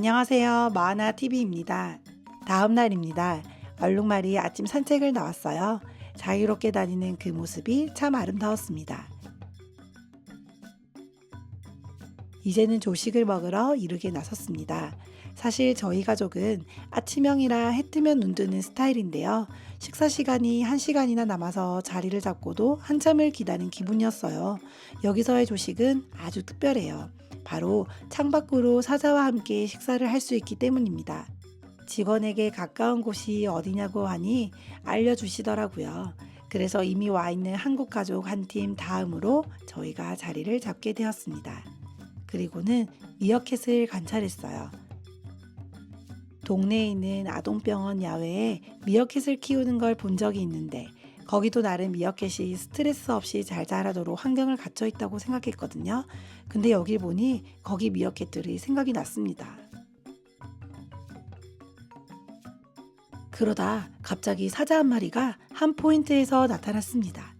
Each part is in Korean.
안녕하세요. 마하나 TV입니다. 다음 날입니다. 얼룩말이 아침 산책을 나왔어요. 자유롭게 다니는 그 모습이 참 아름다웠습니다. 이제는 조식을 먹으러 이르게 나섰습니다. 사실 저희 가족은 아침형이라 해 뜨면 눈 뜨는 스타일인데요. 식사 시간이 1시간이나 남아서 자리를 잡고도 한참을 기다린 기분이었어요. 여기서의 조식은 아주 특별해요. 바로 창밖으로 사자와 함께 식사를 할 수 있기 때문입니다. 직원에게 가까운 곳이 어디냐고 하니 알려주시더라고요. 그래서 이미 와 있는 한국 가족 한 팀 다음으로 저희가 자리를 잡게 되었습니다. 그리고는 미어캣을 관찰했어요. 동네에 있는 아동병원 야외에 미어캣을 키우는 걸 본 적이 있는데 거기도 나름 미어캣이 스트레스 없이 잘 자라도록 환경을 갖춰 있다고 생각했거든요. 근데 여길 보니 거기 미어캣들이 생각이 났습니다. 그러다 갑자기 사자 한 마리가 한 포인트에서 나타났습니다.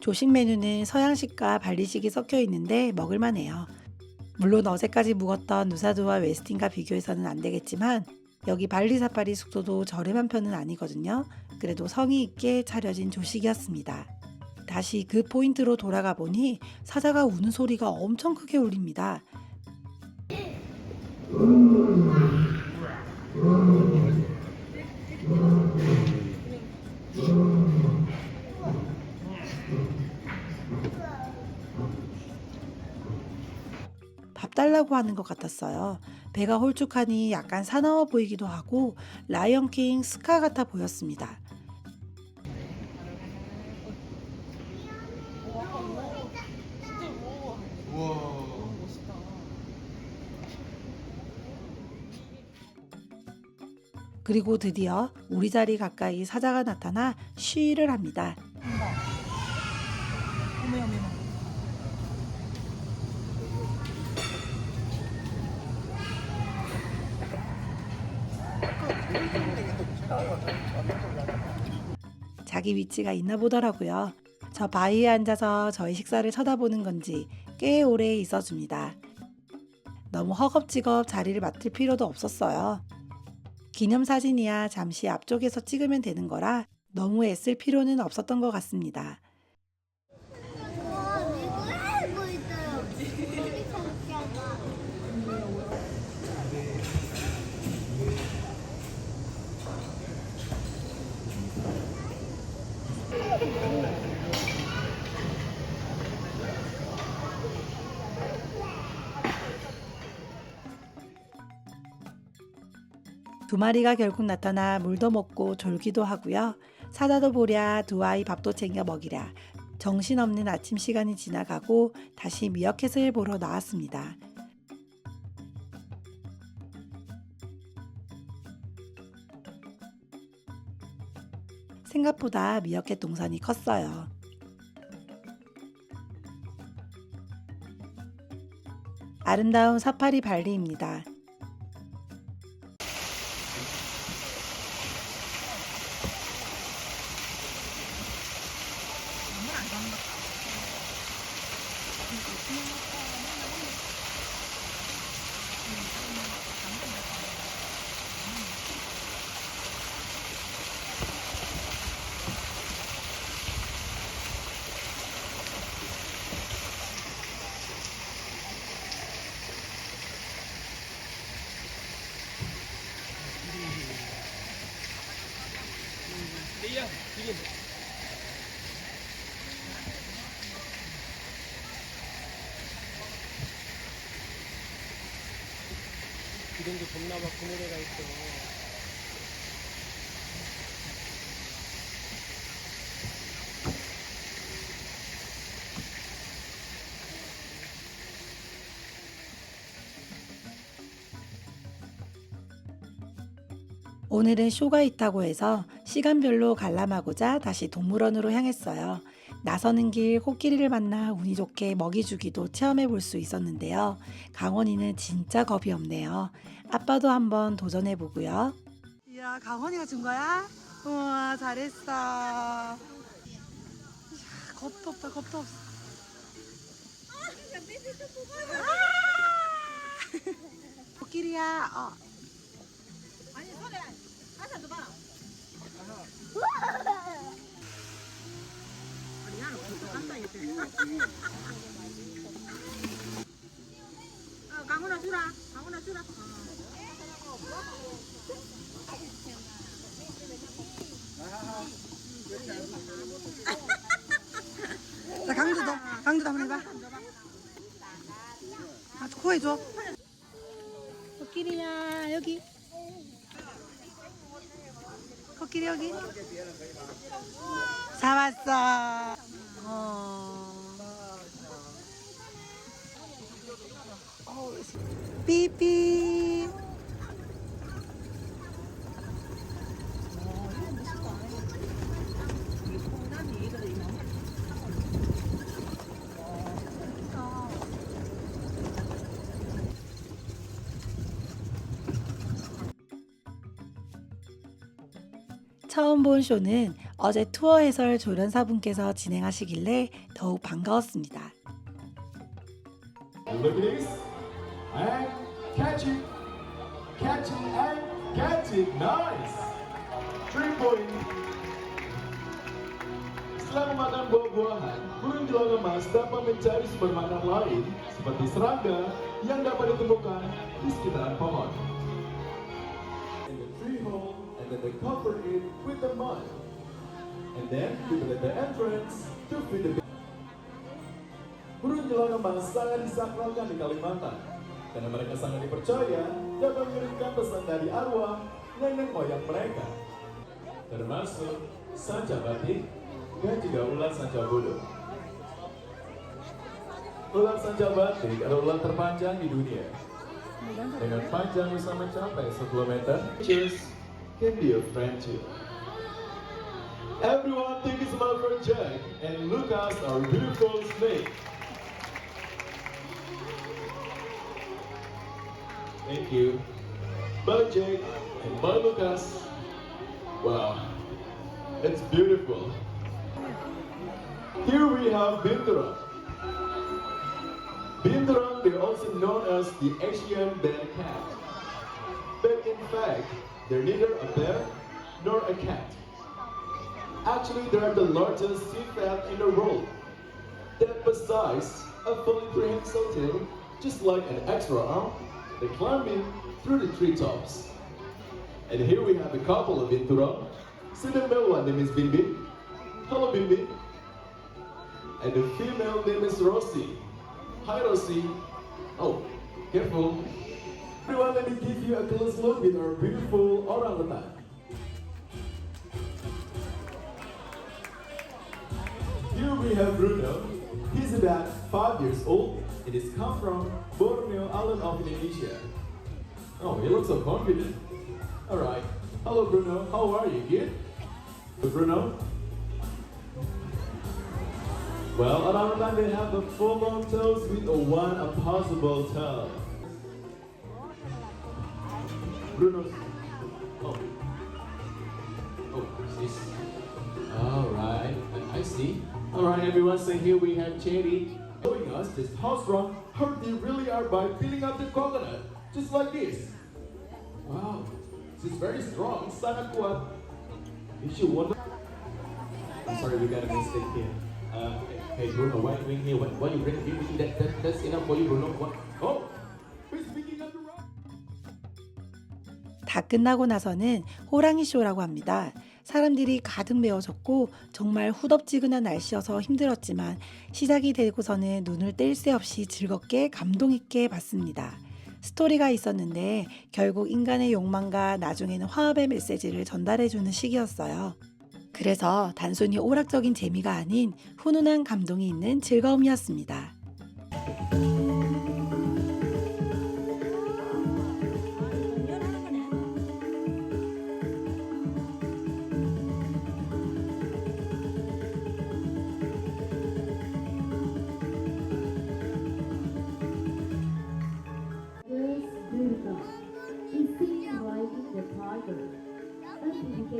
조식 메뉴는 서양식과 발리식이 섞여 있는데 먹을만해요. 물론 어제까지 묵었던 누사두와 웨스틴과 비교해서는 안 되겠지만 여기 발리 사파리 숙소도 저렴한 편은 아니거든요. 그래도 성의 있게 차려진 조식이었습니다. 다시 그 포인트로 돌아가 보니 사자가 우는 소리가 엄청 크게 울립니다. 밥 달라고 하는 것 같았어요. 배가 홀쭉하니 약간 사나워 보이기도 하고 라이언킹 스카 같아 보였습니다. 그리고 드디어 우리 자리 가까이 사자가 나타나 쉬를 합니다. 자기 위치가 있나 보더라고요. 저 바위에 앉아서 저희 식사를 쳐다보는 건지 꽤 오래 있어줍니다. 너무 허겁지겁 자리를 맡을 필요도 없었어요. 기념사진이야 잠시 앞쪽에서 찍으면 되는 거라 너무 애쓸 필요는 없었던 것 같습니다. 두 마리가 결국 나타나 물도 먹고 졸기도 하고요. 사자도 보랴 두 아이 밥도 챙겨 먹이랴. 정신없는 아침 시간이 지나가고 다시 미어캣을 보러 나왔습니다. 생각보다 미어캣 동산이 컸어요. 아름다운 사파리 발리입니다. 막 그늘에가 있어. 오늘은 쇼가 있다고 해서 시간별로 관람하고자 다시 동물원으로 향했어요. 나서는 길 코끼리를 만나 운이 좋게 먹이 주기도 체험해 볼 수 있었는데요. 강원이는 진짜 겁이 없네요. 아빠도 한번 도전해 보고요. 이야, 강원이가 준 거야? 우와 잘했어. 야, 겁도 없다 겁도 없어. 코끼리야. 어. 강훈아 주라. 강훈아 주라. 자 강주도 강주도 한번 해봐. 아 코에 줘. 코끼리야 여기. 코끼리 여기. 잡았어. 어. 삐삐. 처음 본 쇼는 어제 투어 해설 조련사분께서 진행하시길래 더욱 반가웠습니다. And catch it. Catch it and catch it. Nice. Three point. Setelah memakan buah-buahan, burung julang emas dapat mencari sumber makan lain seperti serangga yang dapat ditemukan di sekitaran pohon. In the tree hole, and then they cover it with the mud. And then people at the entrance to feed the Burung jelang emas sangat disakralkan di Kalimantan karena mereka sangat dipercaya dapat mengirimkan pesan dari arwah nenek moyang mereka. Termasuk sanca batik dan juga ular sanca bodoh. Ular sanca batik adalah ular terpanjang di dunia. Dengan panjang bisa mencapai 10 meter. Cheers can be a friend too. Everyone take a smile for Jack and Lucas, our beautiful snake. Thank you. Bye, Jake. And bye, Lucas. Wow. It's beautiful. Here we have Binturong. Binturong, they're also known as the Asian bear cat. But in fact, they're neither a bear nor a cat. Actually, they are the largest sea cat in the world. That besides a fully prehensile tail, just like an extra arm, they're climbing through the treetops. And here we have a couple of Binturong. So the male one name is Bimbi. Hello Bimbi. And the female name is Rosie. Hi Rosie. Oh, careful. Everyone, let me give you a close look with our beautiful orangutan. Here we have Bruno. He's about five years old and is come from Borneo Island of Indonesia. Oh, he looks so confident. All right. Hello, Bruno. How are you? Good? Good, Bruno? Well, orangutan they have the four long toes with a one opposable toe. Bruno's. Oh. Oh, this. All right, I see. All right, everyone. So here we have Cherry us just how strong her they really are by peeling up the coconut, just like this. Wow, she's very strong. Sangat kuat. If you wonder. I'm sorry, we got a mistake here. Uh, hey Bruno, why are you doing here? Why, why you bring you? That, that, that's enough for you, Bruno. What? Oh, he's speaking up the rock. 다 끝나고 나서는 호랑이 쇼라고 합니다. 사람들이 가득 메워졌고 정말 후덥지근한 날씨여서 힘들었지만 시작이 되고서는 눈을 뗄 새 없이 즐겁게 감동 있게 봤습니다. 스토리가 있었는데 결국 인간의 욕망과 나중에는 화합의 메시지를 전달해주는 시기였어요. 그래서 단순히 오락적인 재미가 아닌 훈훈한 감동이 있는 즐거움이었습니다.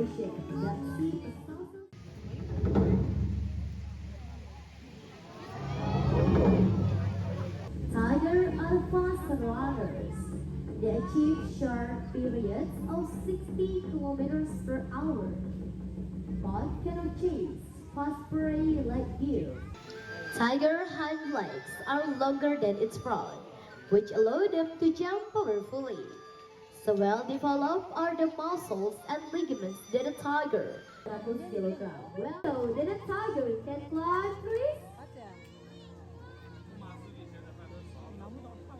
See a thousand Tiger runners. They achieve short periods of 60 kilometers per hour, but cannot chase fast prey like deer. Tiger hind legs are longer than its front, which allow them to jump powerfully. So well developed are the muscles and ligaments that a tiger 100 kilogram. Well, so that a tiger can climb trees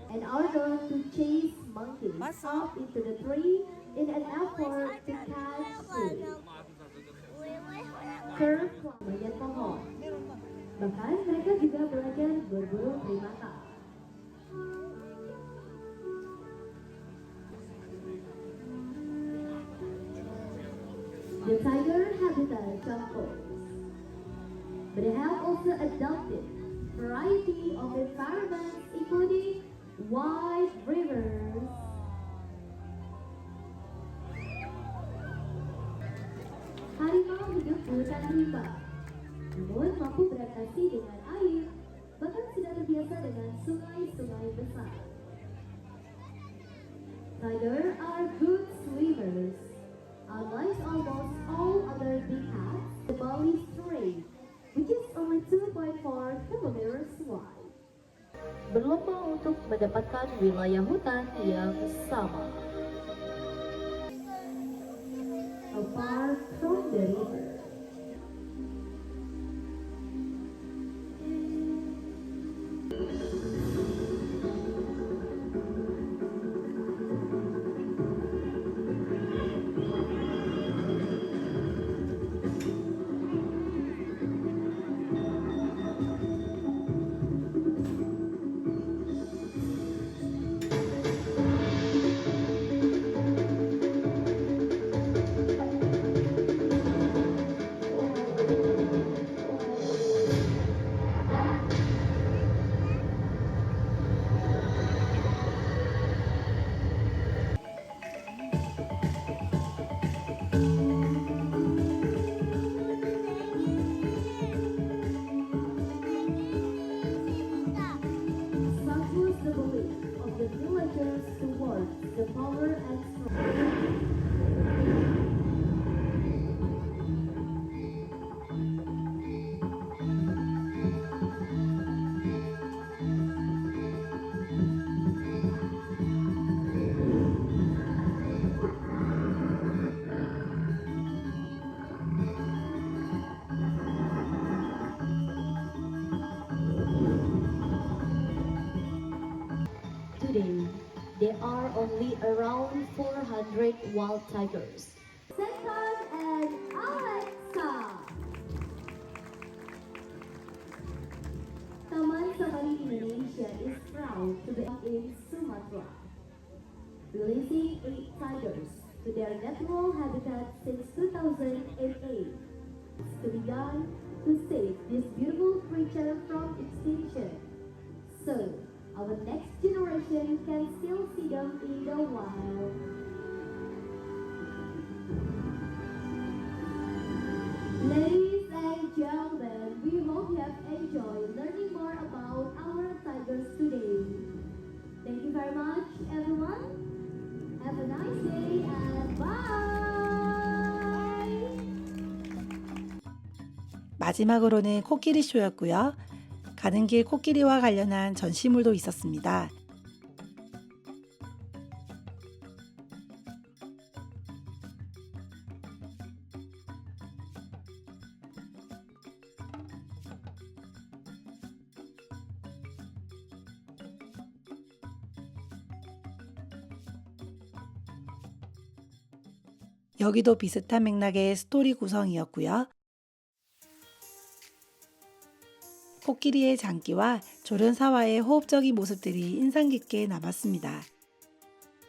And in order to chase monkeys up into the tree in an effort to catch food. Curve banyak pohon. Bahkan mereka juga belajar berburu primata. The tiger habitat jungles, but they have also adopted variety of environments including wide rivers, Harimau hidup di hutan rimba, namun mampu beradaptasi dengan air, bahkan sudah terbiasa dengan sungai-sungai besar. Tiger are good swimmers. Unlike almost all other big cats, the Bali Strait, which is only 2.4 kilometers wide, berlomba untuk mendapatkan wilayah hutan yang sama. Apart from the river. 400 wild tigers. Second and Alexa. Taman Safari Indonesia is proud to be in Sumatra, releasing eight tigers to their natural habitat since 2008. To be done to save this beautiful creature from extinction. So, our next generation can still see them in the wild. Ladies and gentlemen, we hope you have enjoyed learning more about our tigers today. Thank you very much, everyone. Have a nice day and bye! 마지막으로는 코끼리 쇼였고요. 가는 길 코끼리와 관련한 전시물도 있었습니다. 여기도 비슷한 맥락의 스토리 구성이었고요. 코끼리의 장기와 조련사와의 호흡적인 모습들이 인상 깊게 남았습니다.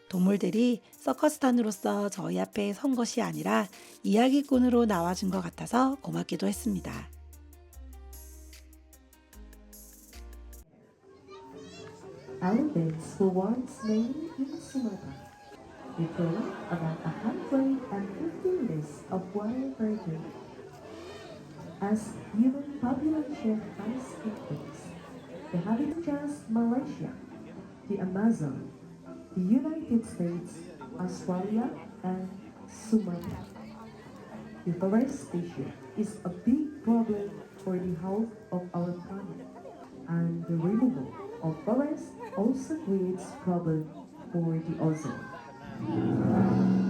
동물들이 서커스단으로서 저희 앞에 선 것이 아니라 이야기꾼으로 나와준 것 같아서 고맙기도 했습니다. Elephants were once. Drove about a hundred and fifty minutes of water per. As human population has increased, the habitats Malaysia, the Amazon, the United States, Australia, and Sumatra. Deforestation is a big problem for the health of our planet, and the removal of forests also creates problem for the ozone. Thank you.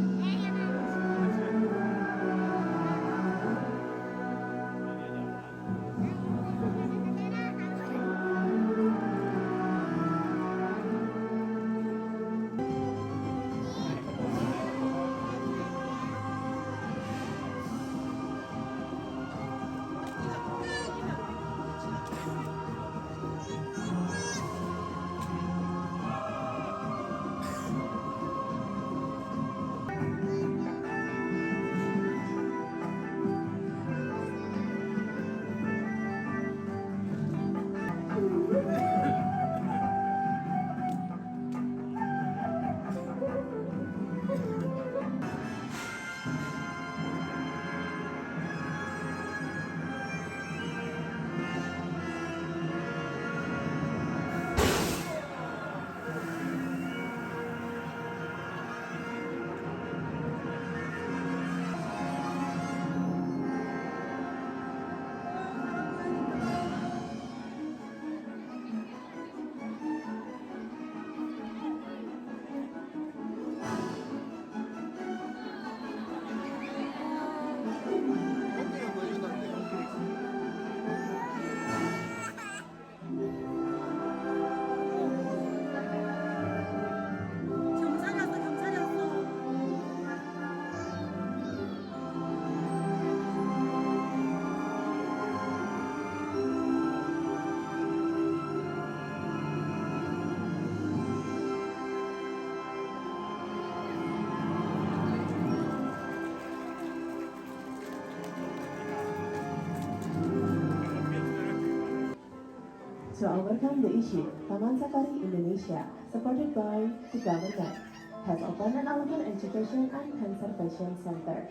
To overcome the issue, Taman Safari Indonesia, supported by the government, has opened an elephant education and conservation center.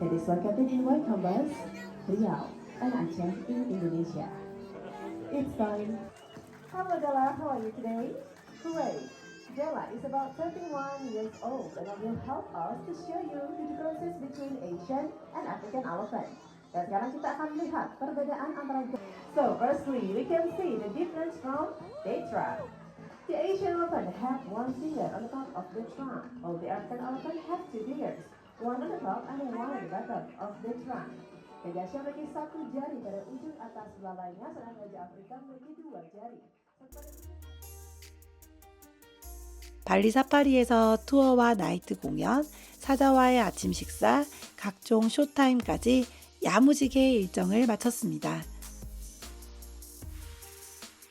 It is located in Waikambas, Riau, and Aceh in Indonesia. It's time. Hello Della, how are you today? Great. Della is about 31 years old and will help us to show you the differences between Asian and African elephant. Dan sekarang kita akan melihat perbedaan antara So firstly, we can see the difference from Tetra. The Asian elephant have one finger on top of the trunk, while the African elephant have two fingers, one on the top and one on the bottom of the trunk. Gajah memiliki satu jari pada ujung atas belalainya, sedangkan gajah Afrika memiliki dua jari. 발리 사파리에서 투어와 나이트 공연, 사자와의 아침 식사, 각종 쇼타임까지 야무지게 일정을 마쳤습니다.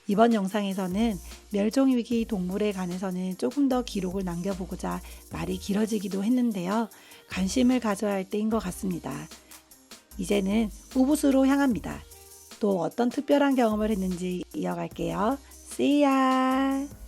이번 영상에서는 멸종위기 동물에 관해서는 조금 더 기록을 남겨보고자 말이 길어지기도 했는데요. 관심을 가져야 할 때인 것 같습니다. 이제는 우붓으로 향합니다. 또 어떤 특별한 경험을 했는지 이어갈게요. See ya!